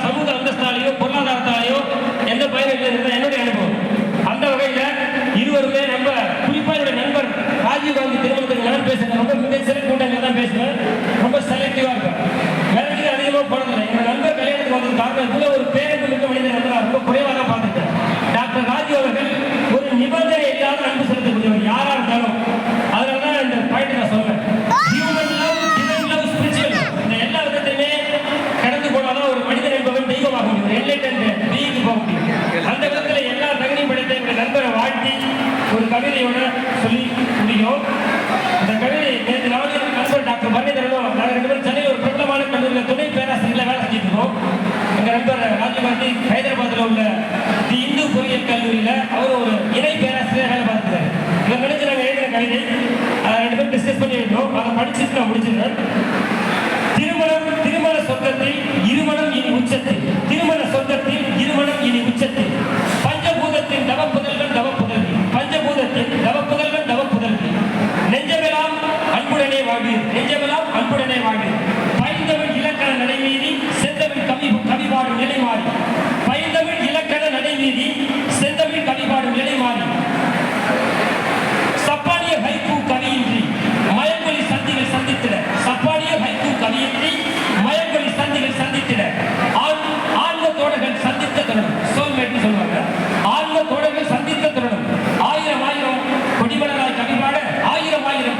சமூக அந்தஸ்தாலேயோ பொருளாதாரத்தாலேயோ எந்த பயிர் இல்லை என்னுடைய அனுபவம். அந்த வகையில் இருவருமே நம்ம குறிப்பா என்னுடைய நண்பர் ராஜீவ் காந்தி திருமணத்துக்கு நான் பேசுகிறேன் ரொம்ப மிக சிறப்பு கூட்டங்கள் தான் பேசுவேன் கல்லூரியில் அவர் ஒரு இணை பேராசிரியராக பார்த்துட்டார் இதை நினைச்சு நாங்கள் எழுதின கவிதை அதை ரெண்டு பேரும் டிஸ்கஸ் பண்ணி எழுதினோம் அதை படிச்சுட்டு நான் முடிச்சிருந்தேன் திருமணம் திருமண சொத்தத்தை இருமணம் இனி உச்சத்தில்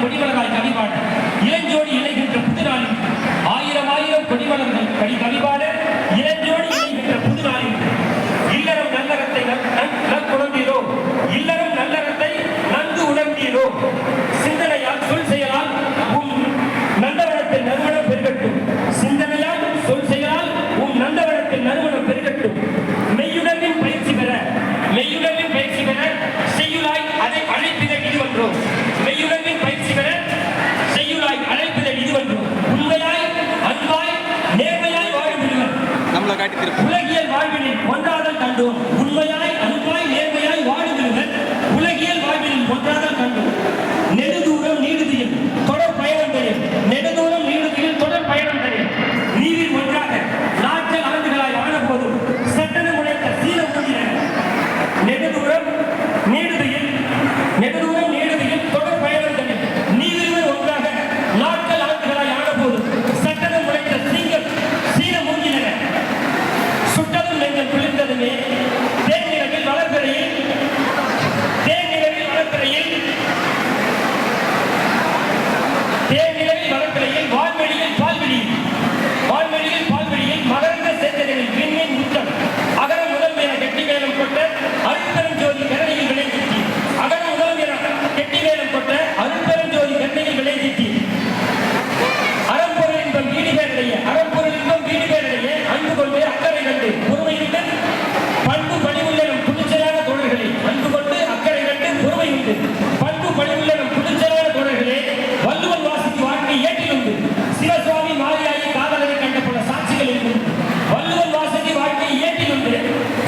கொடிவளராய் கடிவாள் ஏன் ஜோடி இணைகின்ற புதிராளில் ஆயிரம் ஆயிரம் கொடிவளர்கள் கடி கடி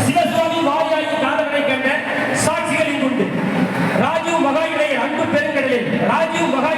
சிவசுவாமி வாரியாகி நாதவரை கண்ட சாட்சிகளின் உண்டு ராஜீவ் மகா அன்பு பெருங்கடலில் ராஜீவ் மகா